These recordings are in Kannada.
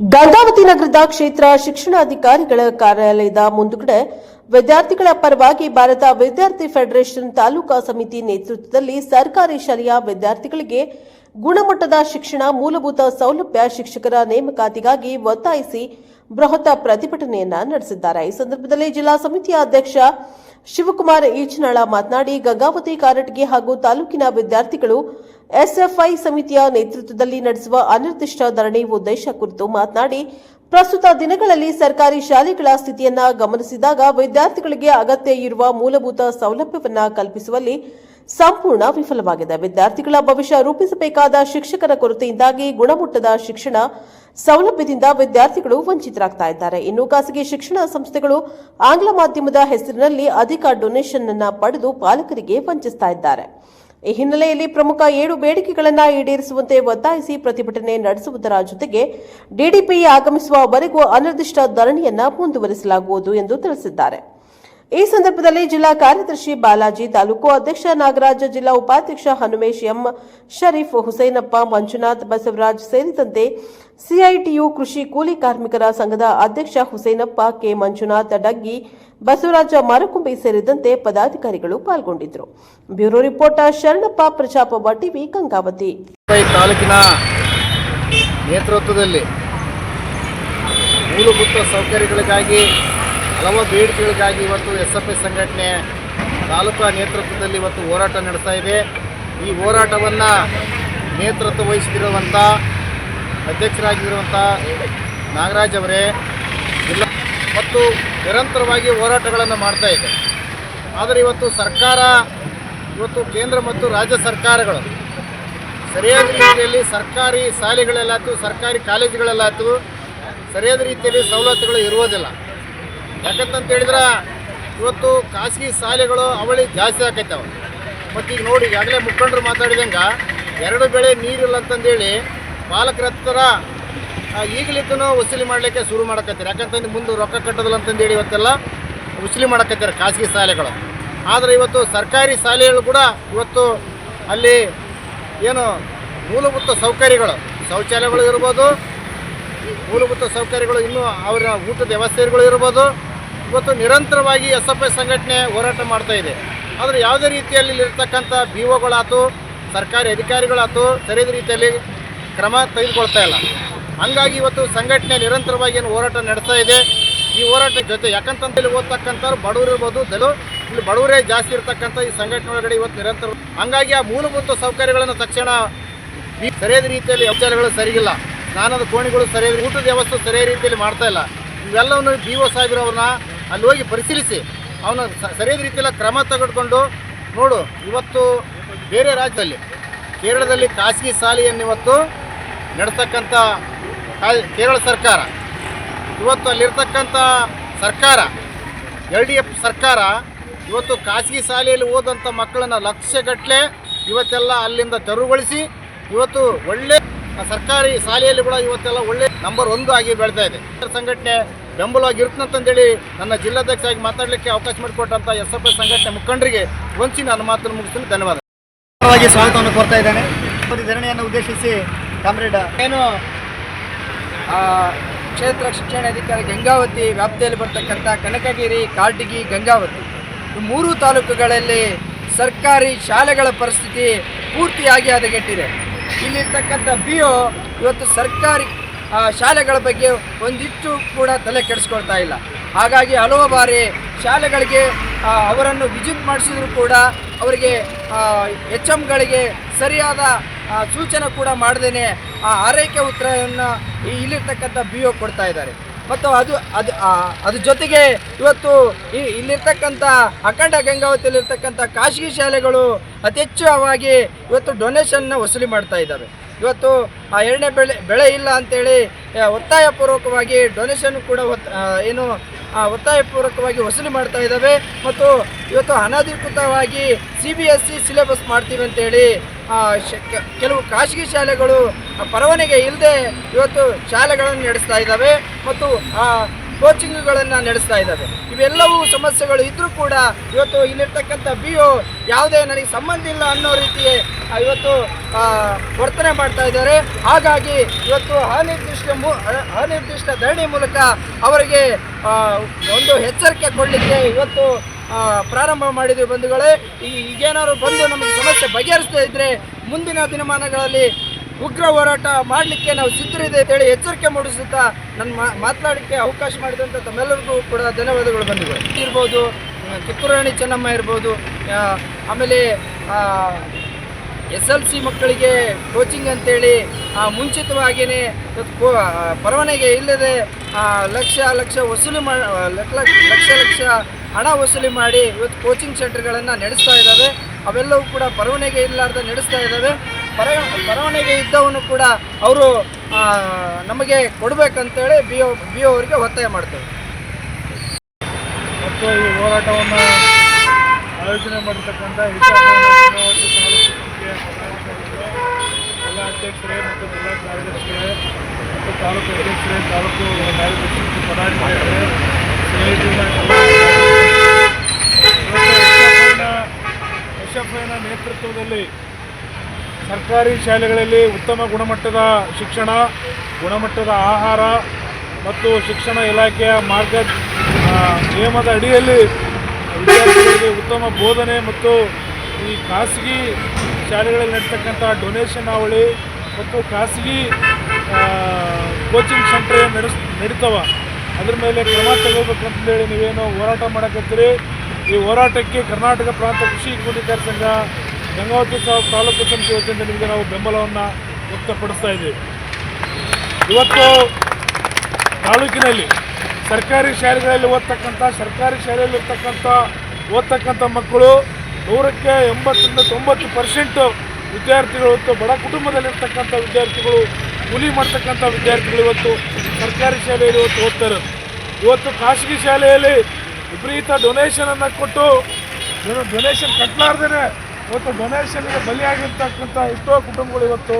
ಗಂಗಾವತಿ ನಗರದ ಕ್ಷೇತ್ರ ಶಿಕ್ಷಣಾಧಿಕಾರಿಗಳ ಕಾರ್ಯಾಲಯದ ಮುಂದುಗಡೆ ವಿದ್ಯಾರ್ಥಿಗಳ ಪರವಾಗಿ ಭಾರತ ವಿದ್ಯಾರ್ಥಿ ಫೆಡರೇಷನ್ ತಾಲೂಕಾ ಸಮಿತಿ ನೇತೃತ್ವದಲ್ಲಿ ಸರ್ಕಾರಿ ಶಾಲೆಯ ವಿದ್ಯಾರ್ಥಿಗಳಿಗೆ ಗುಣಮಟ್ಟದ ಶಿಕ್ಷಣ ಮೂಲಭೂತ ಸೌಲಭ್ಯ ಶಿಕ್ಷಕರ ನೇಮಕಾತಿಗಾಗಿ ಒತ್ತಾಯಿಸಿ ಬೃಹತ್ ಪ್ರತಿಭಟನೆಯನ್ನ ನಡೆಸಿದ್ದಾರೆ. ಈ ಸಂದರ್ಭದಲ್ಲಿ ಜಿಲ್ಲಾ ಸಮಿತಿಯ ಅಧ್ಯಕ್ಷ ಶಿವಕುಮಾರ್ ಈಚನಾಳ ಮಾತನಾಡಿ, ಗಂಗಾವತಿ ಕಾರಟಗಿ ಹಾಗೂ ತಾಲೂಕಿನ ವಿದ್ಯಾರ್ಥಿಗಳು ಎಸ್ಎಫ್ಐ ಸಮಿತಿಯ ನೇತೃತ್ವದಲ್ಲಿ ನಡೆಸುವ ಅನಿರ್ದಿಷ್ಟ ಧರಣಿ ಉದ್ದೇಶ ಕುರಿತು ಮಾತನಾಡಿ, ಪ್ರಸ್ತುತ ದಿನಗಳಲ್ಲಿ ಸರ್ಕಾರಿ ಶಾಲೆಗಳ ಸ್ಥಿತಿಯನ್ನ ಗಮನಿಸಿದಾಗ ವಿದ್ಯಾರ್ಥಿಗಳಿಗೆ ಅಗತ್ಯ ಇರುವ ಮೂಲಭೂತ ಸೌಲಭ್ಯವನ್ನ ಕಲ್ಪಿಸುವಲ್ಲಿ ಸಂಪೂರ್ಣ ವಿಫಲವಾಗಿದೆ. ವಿದ್ಯಾರ್ಥಿಗಳ ಭವಿಷ್ಯ ರೂಪಿಸಬೇಕಾದ ಶಿಕ್ಷಕರ ಕೊರತೆಯಿಂದಾಗಿ ಗುಣಮಟ್ಟದ ಶಿಕ್ಷಣ ಸೌಲಭ್ಯದಿಂದ ವಿದ್ಯಾರ್ಥಿಗಳು ವಂಚಿತರಾಗ್ತಾ ಇದ್ದಾರೆ ಇನ್ನು ಖಾಸಗಿ ಶಿಕ್ಷಣ ಸಂಸ್ಥೆಗಳು ಆಂಗ್ಲ ಮಾಧ್ಯಮದ ಹೆಸರಿನಲ್ಲಿ ಅಧಿಕ ಡೊನೇಷನ್ ಅನ್ನ ಪಡೆದು ಪಾಲಕರಿಗೆ ವಂಚಿಸ್ತಾ ಇದ್ದಾರೆ ಈ ಹಿನ್ನೆಲೆಯಲ್ಲಿ ಪ್ರಮುಖ ಏಳು ಬೇಡಿಕೆಗಳನ್ನು ಈಡೇರಿಸುವಂತೆ ಒತ್ತಾಯಿಸಿ ಪ್ರತಿಭಟನೆ ನಡೆಸುವುದರ ಜೊತೆಗೆ ಡಿಡಿಪಿ ಆಗಮಿಸುವವರೆಗೂ ಅನಿರ್ದಿಷ್ಟ ಧರಣಿಯನ್ನ ಮುಂದುವರಿಸಲಾಗುವುದು ಎಂದು ತಿಳಿಸಿದ್ದಾರೆ. ಈ ಸಂದರ್ಭದಲ್ಲಿ ಜಿಲ್ಲಾ ಕಾರ್ಯದರ್ಶಿ ಬಾಲಾಜಿ ತಾಲೂಕು ಅಧ್ಯಕ್ಷ ನಾಗರಾಜ ಜಿಲ್ಲಾ ಉಪಾಧ್ಯಕ್ಷ ಹನುಮೇಶ್ ಎಂ ಶರೀಫ್ ಹುಸೇನಪ್ಪ ಮಂಜುನಾಥ್ ಬಸವರಾಜ್ ಸೇರಿದಂತೆ ಸಿಐಟಿಯು ಕೃಷಿ ಕೂಲಿ ಕಾರ್ಮಿಕರ ಸಂಘದ ಅಧ್ಯಕ್ಷ ಹುಸೇನಪ್ಪ ಕೆ ಮಂಜುನಾಥ್ ಡಗ್ಗಿ, ಬಸವರಾಜ ಮಾರಕುಂಬಿ ಸೇರಿದಂತೆ ಪದಾಧಿಕಾರಿಗಳು ಪಾಲ್ಗೊಂಡಿದ್ದರು. Bureau reporter Sharanappa Prajapava TV, Gangavathi. ತಾಲೂಕಿನ ನೇತೃತ್ವದಲ್ಲಿ ಮೂಲಭೂತ ಸೌಕರ್ಯಗಳಿಗಾಗಿ ಹಲವು ಬೇಡಿಕೆಗಳಿಗಾಗಿ ಇವತ್ತು ಎಸ್ ಎಫ್ ಐ ಸಂಘಟನೆ ತಾಲೂಕು ನೇತೃತ್ವದಲ್ಲಿ ಇವತ್ತು ಹೋರಾಟ ನಡೆಸ್ತಾ ಇದೆ. ಈ ಹೋರಾಟವನ್ನು ನೇತೃತ್ವ ವಹಿಸಿದಿರುವಂಥ ಅಧ್ಯಕ್ಷರಾಗಿರುವಂಥ ನಾಗರಾಜ್ ಅವರೇ ಇಲ್ಲ ಮತ್ತು ನಿರಂತರವಾಗಿ ಹೋರಾಟಗಳನ್ನು ಮಾಡ್ತಾ ಇದೆ. ಆದರೆ ಇವತ್ತು ಸರ್ಕಾರ, ಇವತ್ತು ಕೇಂದ್ರ ಮತ್ತು ರಾಜ್ಯ ಸರ್ಕಾರಗಳು ಸರಿಯಾದ ರೀತಿಯಲ್ಲಿ ಸರ್ಕಾರಿ ಶಾಲೆಗಳಲ್ಲಾಯ್ತು ಸರ್ಕಾರಿ ಕಾಲೇಜುಗಳಲ್ಲಾಯ್ತು ಸರಿಯಾದ ರೀತಿಯಲ್ಲಿ ಸವಲತ್ತುಗಳು ಇರುವುದಿಲ್ಲ. ಯಾಕಂತಂತ ಹೇಳಿದ್ರೆ, ಇವತ್ತು ಖಾಸಗಿ ಶಾಲೆಗಳು ಅವಳಿ ಜಾಸ್ತಿ ಆಕೈತವ. ಮತ್ತು ಈಗ ನೋಡಿ, ಈಗಾಗಲೇ ಮುಖಂಡರು ಮಾತಾಡಿದಂಗೆ ಎರಡು ಬೆಳೆ ನೀರಿಲ್ಲ ಅಂತಂದೇಳಿ ಪಾಲಕರ ಹತ್ರ ಈಗಲಿದ್ದೂ ವಸೂಲಿ ಮಾಡಲಿಕ್ಕೆ ಶುರು ಮಾಡಕತ್ತಾರೆ ಯಾಕಂತಂದ್ರೆ ಮುಂದೆ ರೊಕ್ಕ ಕಟ್ಟೋದಿಲ್ಲ ಅಂತಂದೇಳಿ ಇವತ್ತೆಲ್ಲ ವಸೂಲಿ ಮಾಡಕತ್ತಾರೆ ಖಾಸಗಿ ಶಾಲೆಗಳು. ಆದರೆ ಇವತ್ತು ಸರ್ಕಾರಿ ಶಾಲೆಗಳು ಕೂಡ ಇವತ್ತು ಅಲ್ಲಿ ಏನು ಮೂಲಭೂತ ಸೌಕರ್ಯಗಳು, ಶೌಚಾಲಯಗಳು ಇರ್ಬೋದು, ಮೂಲಭೂತ ಸೌಕರ್ಯಗಳು ಇನ್ನೂ ಅವರ ಊಟದ ವ್ಯವಸ್ಥೆಗಳು ಇರ್ಬೋದು ಇವತ್ತು ನಿರಂತರವಾಗಿ ಎಸ್ ಎಫ್ ಐ ಸಂಘಟನೆ ಹೋರಾಟ ಮಾಡ್ತಾ ಇದೆ. ಆದರೆ ಯಾವುದೇ ರೀತಿಯಲ್ಲಿ ಇಲ್ಲಿರ್ತಕ್ಕಂಥ ಬಿ ಒಗಳಾತು, ಸರ್ಕಾರಿ ಅಧಿಕಾರಿಗಳಾತು ಸರಿಯಾದ ರೀತಿಯಲ್ಲಿ ಕ್ರಮ ತೆಗೆದುಕೊಳ್ತಾ ಇಲ್ಲ. ಹಂಗಾಗಿ ಇವತ್ತು ಸಂಘಟನೆ ನಿರಂತರವಾಗಿ ಏನು ಹೋರಾಟ ನಡೆಸ್ತಾ ಇದೆ. ಈ ಹೋರಾಟ ಜೊತೆ ಯಾಕಂತಂತ ಇಲ್ಲಿ ಓದ್ತಕ್ಕಂಥವ್ರು ಬಡವರು ಇರ್ಬೋದು, ದಲು ಇಲ್ಲಿ ಬಡವರೇ ಜಾಸ್ತಿ ಇರ್ತಕ್ಕಂಥ ಈ ಸಂಘಟನೆ ಒಳಗಡೆ ಇವತ್ತು ನಿರಂತರ ಹಂಗಾಗಿ ಆ ಮೂಲಭೂತ ಸೌಕರ್ಯಗಳನ್ನು ತಕ್ಷಣ ಸರಿಯಾದ ರೀತಿಯಲ್ಲಿ ಶೌಚಾಲಯಗಳು ಸರಿಗಿಲ್ಲ. ಸ್ನಾನದ ಕೋಣಿಗಳು ಸರಿಯಾದ ಊಟದ ವ್ಯವಸ್ಥೆ ಸರಿಯಾದ ರೀತಿಯಲ್ಲಿ ಮಾಡ್ತಾ ಇಲ್ಲ. ಇವೆಲ್ಲವನ್ನು ಬಿ ಒ ಸಾಹೇಬ್ರವ್ರನ್ನ ಅಲ್ಲಿ ಹೋಗಿ ಪರಿಶೀಲಿಸಿ. ಅವನ ಸರಿಯಾದ ರೀತಿಯಲ್ಲಿ ಕ್ರಮ ತೆಗೆದುಕೊಂಡು ನೋಡು, ಇವತ್ತು ಬೇರೆ ರಾಜ್ಯದಲ್ಲಿ, ಕೇರಳದಲ್ಲಿ ಖಾಸಗಿ ಶಾಲೆಯನ್ನು ಇವತ್ತು ನಡೆಸ್ತಕ್ಕಂಥ ಕೇರಳ ಸರ್ಕಾರ. ಇವತ್ತು ಅಲ್ಲಿರ್ತಕ್ಕಂಥ ಸರ್ಕಾರ, ಎಲ್ ಡಿ ಎಫ್ ಸರ್ಕಾರ ಇವತ್ತು ಖಾಸಗಿ ಶಾಲೆಯಲ್ಲಿ ಹೋದಂಥ ಮಕ್ಕಳನ್ನು ಲಕ್ಷಗಟ್ಟಲೆ ಇವತ್ತೆಲ್ಲ ಅಲ್ಲಿಂದ ತೆರವುಗೊಳಿಸಿ, ಇವತ್ತು ಒಳ್ಳೆ ಸರ್ಕಾರಿ ಶಾಲೆಯಲ್ಲಿ ಕೂಡ ಇವತ್ತೆಲ್ಲ ಒಳ್ಳೆ ನಂಬರ್ ಒಂದು ಆಗಿ ಬೆಳೀತಾ ಇದೆ. ಸಂಘಟನೆ ಬೆಂಬಲವಾಗಿ ಇರ್ತಂತಂದೇಳಿ ನನ್ನ ಜಿಲ್ಲಾಧ್ಯಕ್ಷ ಆಗಿ ಮಾತಾಡಲಿಕ್ಕೆ ಅವಕಾಶ ಮಾಡಿಕೊಟ್ಟಂಥ ಎಸ್ ಎಫ್ ಐ ಸಂಘಟನೆ ಮುಖಂಡರಿಗೆ ವಂಚಿ ನನ್ನ ಮಾತನ್ನು ಮುಗಿಸಲು ಧನ್ಯವಾದ ಸ್ವಾಗತವನ್ನು ಕೋರ್ತಾ ಇದ್ದಾನೆ. ಧರಣಿಯನ್ನು ಉದ್ದೇಶಿಸಿ ಕಾಮ್ರೇಡ್. ಏನು ಆ, ಕ್ಷೇತ್ರ ಶಿಕ್ಷಣಾಧಿಕಾರಿ ಗಂಗಾವತಿ ವ್ಯಾಪ್ತಿಯಲ್ಲಿ ಬರ್ತಕ್ಕಂಥ ಕನಕಗಿರಿ ಕಾಟಗಿ ಗಂಗಾವತಿ. ಈ ಮೂರು ತಾಲೂಕುಗಳಲ್ಲಿ ಸರ್ಕಾರಿ ಶಾಲೆಗಳ ಪರಿಸ್ಥಿತಿ ಪೂರ್ತಿಯಾಗಿ ಹದಗೆಟ್ಟಿದೆ. ಇಲ್ಲಿರ್ತಕ್ಕಂಥ ಬಿ ಒ ಇವತ್ತು ಸರ್ಕಾರಿ ಶಾಲೆಗಳ ಬಗ್ಗೆ ಒಂದಿಷ್ಟು ಕೂಡ ತಲೆ ಕೆಡಿಸ್ಕೊಳ್ತಾ ಇಲ್ಲ. ಹಾಗಾಗಿ ಹಲವು ಬಾರಿ ಶಾಲೆಗಳಿಗೆ ಅವರನ್ನು ವಿಜಿಟ್ ಮಾಡಿಸಿದ್ರು ಕೂಡ ಅವರಿಗೆ ಎಚ್ ಎಮ್ಗಳಿಗೆ ಸರಿಯಾದ ಸೂಚನೆ ಕೂಡ ಮಾಡದೇನೆ, ಆ, ಆರೈಕೆ ಉತ್ತರವನ್ನು ಇಲ್ಲಿರ್ತಕ್ಕಂಥ ಬಿ ಒ ಕೊಡ್ತಾ ಇದ್ದಾರೆ. ಮತ್ತು ಅದು ಅದು ಅದ್ರ ಜೊತೆಗೆ ಇವತ್ತು ಈ ಇಲ್ಲಿರ್ತಕ್ಕಂಥ ಅಖಂಡ ಗಂಗಾವತಿಯಲ್ಲಿರ್ತಕ್ಕಂಥ ಖಾಸಗಿ ಶಾಲೆಗಳು ಅತಿ ಹೆಚ್ಚವಾಗಿ ಇವತ್ತು ಡೊನೇಷನ್ನ ವಸೂಲಿ ಮಾಡ್ತಾ ಇದ್ದಾವೆ. ಇವತ್ತು ಆ ಎರಡನೇ ಬೆಳೆ ಬೆಳೆ ಇಲ್ಲ ಅಂತೇಳಿ ಒತ್ತಾಯಪೂರ್ವಕವಾಗಿ ಡೊನೇಷನ್ ಕೂಡ ಒತ್- ಏನು ಒತ್ತಾಯಪೂರ್ವಕವಾಗಿ ವಸೂಲಿ ಮಾಡ್ತಾ ಇದ್ದಾವೆ. ಮತ್ತು ಇವತ್ತು ಅನಧಿಕೃತವಾಗಿ C B S C syllabus ಮಾಡ್ತೀವಿ ಅಂತೇಳಿ ಕೆಲವು ಖಾಸಗಿ ಶಾಲೆಗಳು ಪರವಾನಿಗೆ ಇಲ್ಲದೆ ಇವತ್ತು ಶಾಲೆಗಳನ್ನು ನಡೆಸ್ತಾ ಇದ್ದಾವೆ. ಮತ್ತು ಕೋಚಿಂಗ್ಗಳನ್ನು ನಡೆಸ್ತಾ ಇದ್ದಾವೆ. ಇವೆಲ್ಲವೂ ಸಮಸ್ಯೆಗಳು ಇದ್ದರೂ ಕೂಡ ಇವತ್ತು ಇಲ್ಲಿರ್ತಕ್ಕಂಥ ಬಿ ಒ ಯಾವುದೇ ನನಗೆ ಸಂಬಂಧ ಇಲ್ಲ ಅನ್ನೋ ರೀತಿಯೇ ಇವತ್ತು ವರ್ತನೆ ಮಾಡ್ತಾ ಇದ್ದಾರೆ. ಹಾಗಾಗಿ ಇವತ್ತು ಅನಿರ್ದಿಷ್ಟ ಮೂ ಅನಿರ್ದಿಷ್ಟ ಧರಣಿ ಮೂಲಕ ಅವರಿಗೆ ಒಂದು ಎಚ್ಚರಿಕೆ ಕೊಡಲಿಕ್ಕೆ ಇವತ್ತು ಪ್ರಾರಂಭ ಮಾಡಿದ್ವಿ ಬಂಧುಗಳೇ. ಈಗೇನಾದ್ರು ಬಂದು ನಮಗೆ ಸಮಸ್ಯೆ ಬಗೆಹರಿಸ್ತಾ ಇದ್ದರೆ ಮುಂದಿನ ದಿನಮಾನಗಳಲ್ಲಿ ಉಗ್ರ ಹೋರಾಟ ಮಾಡಲಿಕ್ಕೆ ನಾವು ಸಿದ್ಧರಿದೆ ಅಂತೇಳಿ ಎಚ್ಚರಿಕೆ ಮೂಡಿಸುತ್ತಾ ನನ್ನ ಮಾ ಮಾತನಾಡಲಿಕ್ಕೆ ಅವಕಾಶ ಮಾಡಿದಂಥ ತಮ್ಮೆಲ್ಲರಿಗೂ ಕೂಡ ಧನ್ಯವಾದಗಳು ಬಂದಿವೆ ಇರ್ಬೋದು ಕಿತ್ತೂರಾಣಿ ಚೆನ್ನಮ್ಮ ಇರ್ಬೋದು ಆಮೇಲೆ ಎಸ್ ಎಲ್ ಸಿ ಮಕ್ಕಳಿಗೆ ಕೋಚಿಂಗ್ ಅಂತೇಳಿ ಮುಂಚಿತವಾಗಿಯೇ ಪರವಾನಗಿ ಇಲ್ಲದೆ ಲಕ್ಷ ಲಕ್ಷ ವಸೂಲಿ ಮಾ ಲಕ್ಷ ಲಕ್ಷ ಲಕ್ಷ ಹಣ ವಸೂಲಿ ಮಾಡಿ ಇವತ್ತು ಕೋಚಿಂಗ್ ಸೆಂಟರ್ಗಳನ್ನು ನಡೆಸ್ತಾ ಇದ್ದಾವೆ. ಅವೆಲ್ಲವೂ ಕೂಡ ಪರವಾನಗಿ ಇಲ್ಲಾರ್ದೆ ನಡೆಸ್ತಾ ಇದ್ದಾವೆ. ಪರ, ಪರವಾನಗಿ ಇದ್ದವನು ಕೂಡ ಅವರು ನಮಗೆ ಕೊಡಬೇಕಂತೇಳಿ ಬಿ ಒ ಬಿ ಅವರಿಗೆ ಒತ್ತಾಯ ಮಾಡ್ತೇವೆ. ಮತ್ತು ಈ ಹೋರಾಟವನ್ನು ಆಯೋಜನೆ ಮಾಡಿರ್ತಕ್ಕಂಥ ಎಲ್ಲ ಅಧ್ಯಕ್ಷರೇ ಮತ್ತು ಜಿಲ್ಲಾ ಮತ್ತು ತಾಲೂಕು ಅಧ್ಯಕ್ಷರೇ, ತಾಲೂಕು ಕಾರ್ಯದರ್ಶಿ ಎಫ್ ಐನ ನೇತೃತ್ವದಲ್ಲಿ ಸರ್ಕಾರಿ ಶಾಲೆಗಳಲ್ಲಿ ಉತ್ತಮ ಗುಣಮಟ್ಟದ ಶಿಕ್ಷಣ, ಗುಣಮಟ್ಟದ ಆಹಾರ ಮತ್ತು ಶಿಕ್ಷಣ ಇಲಾಖೆಯ ಮಾರ್ಗ ನಿಯಮದ ಅಡಿಯಲ್ಲಿ ವಿದ್ಯಾರ್ಥಿಗಳಿಗೆ ಉತ್ತಮ ಬೋಧನೆ ಮತ್ತು ಈ ಖಾಸಗಿ ಶಾಲೆಗಳಲ್ಲಿ ನಡೀತಕ್ಕಂಥ ಡೊನೇಷನ್ ಅವಳಿ ಮತ್ತು ಖಾಸಗಿ ಕೋಚಿಂಗ್ ಸೆಂಟರ್ ನಡೆಸ್, ನಡೀತಾವ. ಅದ್ರ ಮೇಲೆ ಕ್ರಮ ತಗೋಬೇಕಂತೇಳಿ ನೀವೇನು ಹೋರಾಟ ಮಾಡಕತ್ತೀರಿ. ಈ ಹೋರಾಟಕ್ಕೆ ಕರ್ನಾಟಕ ಪ್ರಾಂತ ಕೃಷಿ ಕೂಲಿಕಾರ ಸಂಘ ಗಂಗಾವತಿ ಸಾಹು ತಾಲೂಕು ಸಮಿತಿ ವತಿಯಿಂದ ನಿಮಗೆ ನಾವು ಬೆಂಬಲವನ್ನು ವ್ಯಕ್ತಪಡಿಸ್ತಾ ಇದ್ದೀವಿ. ಇವತ್ತು ತಾಲೂಕಿನಲ್ಲಿ ಸರ್ಕಾರಿ ಶಾಲೆಗಳಲ್ಲಿ ಓದ್ತಕ್ಕಂಥ, ಸರ್ಕಾರಿ ಶಾಲೆಯಲ್ಲಿ ಇರ್ತಕ್ಕಂಥ ಓದ್ತಕ್ಕಂಥ ಮಕ್ಕಳು ನೂರಕ್ಕೆ ಎಂಬತ್ತರಿಂದ ತೊಂಬತ್ತು ಪರ್ಸೆಂಟು ವಿದ್ಯಾರ್ಥಿಗಳು ಇವತ್ತು ಬಡ ಕುಟುಂಬದಲ್ಲಿರ್ತಕ್ಕಂಥ ವಿದ್ಯಾರ್ಥಿಗಳು, ಕೂಲಿ ಮಾಡ್ತಕ್ಕಂಥ ವಿದ್ಯಾರ್ಥಿಗಳು ಇವತ್ತು ಸರ್ಕಾರಿ ಶಾಲೆಯಲ್ಲಿ ಇವತ್ತು ಓದ್ತಾರೆ ಇವತ್ತು ಖಾಸಗಿ ಶಾಲೆಯಲ್ಲಿ ವಿಪರೀತ ಡೊನೇಷನನ್ನು ಕೊಟ್ಟು ಡೊನೇಷನ್ ಕಟ್ಟಲಾರ್ದೇ ಇವತ್ತು ಡೊನೇಷನ್ಗೆ ಬಲಿಯಾಗಿರ್ತಕ್ಕಂಥ ಎಷ್ಟೋ ಕುಟುಂಬಗಳು ಇವತ್ತು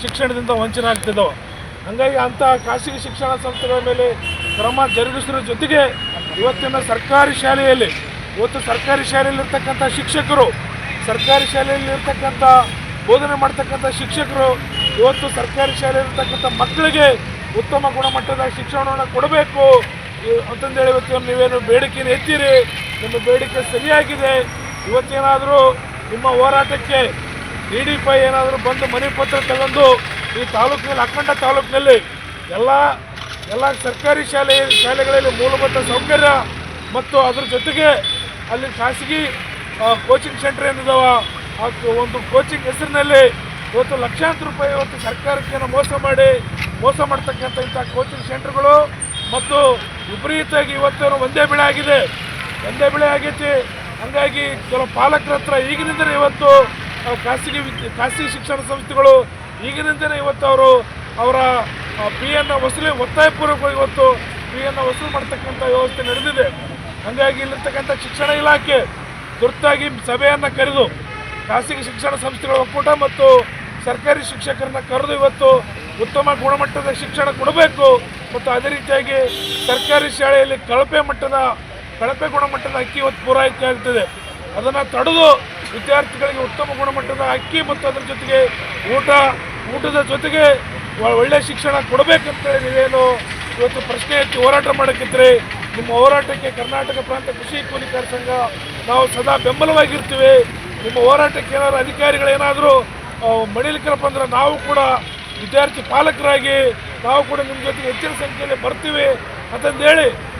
ಶಿಕ್ಷಣದಿಂದ ವಂಚನೆ ಆಗ್ತಿದ್ದವು ಹಂಗಾಗಿ ಅಂಥ ಖಾಸಗಿ ಶಿಕ್ಷಣ ಸಂಸ್ಥೆಗಳ ಮೇಲೆ ಕ್ರಮ ಜರುಗಿಸಿರೋ ಜೊತೆಗೆ ಇವತ್ತಿನ ಸರ್ಕಾರಿ ಶಾಲೆಯಲ್ಲಿ, ಇವತ್ತು ಸರ್ಕಾರಿ ಶಾಲೆಯಲ್ಲಿರ್ತಕ್ಕಂಥ ಶಿಕ್ಷಕರು, ಸರ್ಕಾರಿ ಶಾಲೆಯಲ್ಲಿರ್ತಕ್ಕಂಥ ಬೋಧನೆ ಮಾಡ್ತಕ್ಕಂಥ ಶಿಕ್ಷಕರು ಇವತ್ತು ಸರ್ಕಾರಿ ಶಾಲೆಯಲ್ಲಿರ್ತಕ್ಕಂಥ ಮಕ್ಕಳಿಗೆ ಉತ್ತಮ ಗುಣಮಟ್ಟದ ಶಿಕ್ಷಣವನ್ನು ಕೊಡಬೇಕು. ಅಂತಂದೇಳಿ ಇವತ್ತು ನೀವೇನು ಬೇಡಿಕೆಯನ್ನು ಎತ್ತೀರಿ? ನಿಮ್ಮ ಬೇಡಿಕೆ ಸರಿಯಾಗಿದೆ. ಇವತ್ತೇನಾದರೂ ನಿಮ್ಮ ಹೋರಾಟಕ್ಕೆ ಡಿ ಡಿ ಪೈ ಏನಾದರೂ ಬಂದು ಮನೆ ಪತ್ರ ತಗೊಂಡು ಈ ತಾಲೂಕಿನಲ್ಲಿ, ಅಖಂಡ ತಾಲೂಕಿನಲ್ಲಿ ಎಲ್ಲ ಎಲ್ಲ ಸರ್ಕಾರಿ ಶಾಲೆ, ಶಾಲೆಗಳಲ್ಲಿ ಮೂಲಭೂತ ಸೌಕರ್ಯ ಮತ್ತು ಅದ್ರ ಜೊತೆಗೆ ಅಲ್ಲಿ ಖಾಸಗಿ ಕೋಚಿಂಗ್ ಸೆಂಟರ್ ಏನಿದಾವ, ಆ, ಒಂದು ಕೋಚಿಂಗ್ ಹೆಸರಿನಲ್ಲಿ ಇವತ್ತು ಲಕ್ಷಾಂತರ ರೂಪಾಯಿ ಇವತ್ತು ಸರ್ಕಾರಕ್ಕೆ ಮೋಸ ಮಾಡಿ, ಮೋಸ ಮಾಡ್ತಕ್ಕಂಥ ಇಂಥ ಕೋಚಿಂಗ್ ಸೆಂಟರ್ಗಳು ಮತ್ತು ವಿಪರೀತವಾಗಿ ಇವತ್ತು ಒಂದೇ ಬೆಳೆ ಆಗಿದೆ. ಒಂದೇ ಬೆಳೆ ಆಗೈತಿ. ಹಂಗಾಗಿ ಕೆಲವು ಪಾಲಕರ ಹತ್ರ ಈಗಿನಿಂದಲೇ ಇವತ್ತು ಖಾಸಗಿ ಖಾಸಗಿ ಶಿಕ್ಷಣ ಸಂಸ್ಥೆಗಳು ಈಗಿನಿಂದಲೇ ಇವತ್ತು ಅವರು ಅವರ ಪಿ ಅನ್ನು ವಸೂಲಿ, ಒತ್ತಾಯಪೂರ್ವಕವಾಗಿ ಇವತ್ತು ಪಿ ಎನ್ನು ವಸೂಲಿ ಮಾಡ್ತಕ್ಕಂಥ ವ್ಯವಸ್ಥೆ ನಡೆದಿದೆ. ಹಾಗಾಗಿ ಇಲ್ಲಿರ್ತಕ್ಕಂಥ ಶಿಕ್ಷಣ ಇಲಾಖೆ ತುರ್ತಾಗಿ ಸಭೆಯನ್ನು ಕರೆದು ಖಾಸಗಿ ಶಿಕ್ಷಣ ಸಂಸ್ಥೆಗಳ ಒಕ್ಕೂಟ ಮತ್ತು ಸರ್ಕಾರಿ ಶಿಕ್ಷಕರನ್ನ ಕರೆದು ಇವತ್ತು ಉತ್ತಮ ಗುಣಮಟ್ಟದ ಶಿಕ್ಷಣ ಕೊಡಬೇಕು ಮತ್ತು ಅದೇ ರೀತಿಯಾಗಿ ಸರ್ಕಾರಿ ಶಾಲೆಯಲ್ಲಿ ಕಳಪೆ ಮಟ್ಟದ ಕಳಪೆ ಗುಣಮಟ್ಟದ ಅಕ್ಕಿ ಇವತ್ತು ಪೂರೈಕೆ ಆಗ್ತದೆ. ಅದನ್ನು ತಡೆದು ವಿದ್ಯಾರ್ಥಿಗಳಿಗೆ ಉತ್ತಮ ಗುಣಮಟ್ಟದ ಅಕ್ಕಿ ಮತ್ತು ಅದರ ಜೊತೆಗೆ ಊಟ, ಊಟದ ಜೊತೆಗೆ ಒಳ್ಳೆಯ ಒಳ್ಳೆ ಶಿಕ್ಷಣ ಕೊಡಬೇಕಂತೇಳಿ ನೀವೇನು ಇವತ್ತು ಪ್ರಶ್ನೆ ಎತ್ತಿ ಹೋರಾಟ ಮಾಡೋಕ್ಕಿದ್ರೆ ನಿಮ್ಮ ಹೋರಾಟಕ್ಕೆ ಕರ್ನಾಟಕ ಪ್ರಾಂತ ಕೃಷಿ ಕೂಲಿಕಾರ ಸಂಘ ನಾವು ಸದಾ ಬೆಂಬಲವಾಗಿರ್ತೀವಿ. ನಿಮ್ಮ ಹೋರಾಟಕ್ಕೆ ಏನಾದರೂ ಅಧಿಕಾರಿಗಳೇನಾದರೂ ಮಣಿಲಿಕ್ಕರಪ್ಪ ಅಂದ್ರೆ ನಾವು ಕೂಡ ವಿದ್ಯಾರ್ಥಿ ಪಾಲಕರಾಗಿ ನಾವು ಕೂಡ ನಿಮ್ಮ ಜೊತೆಗೆ ಹೆಚ್ಚಿನ ಸಂಖ್ಯೆಯಲ್ಲಿ ಬರ್ತೀವಿ ಅಂತಂದೇಳಿ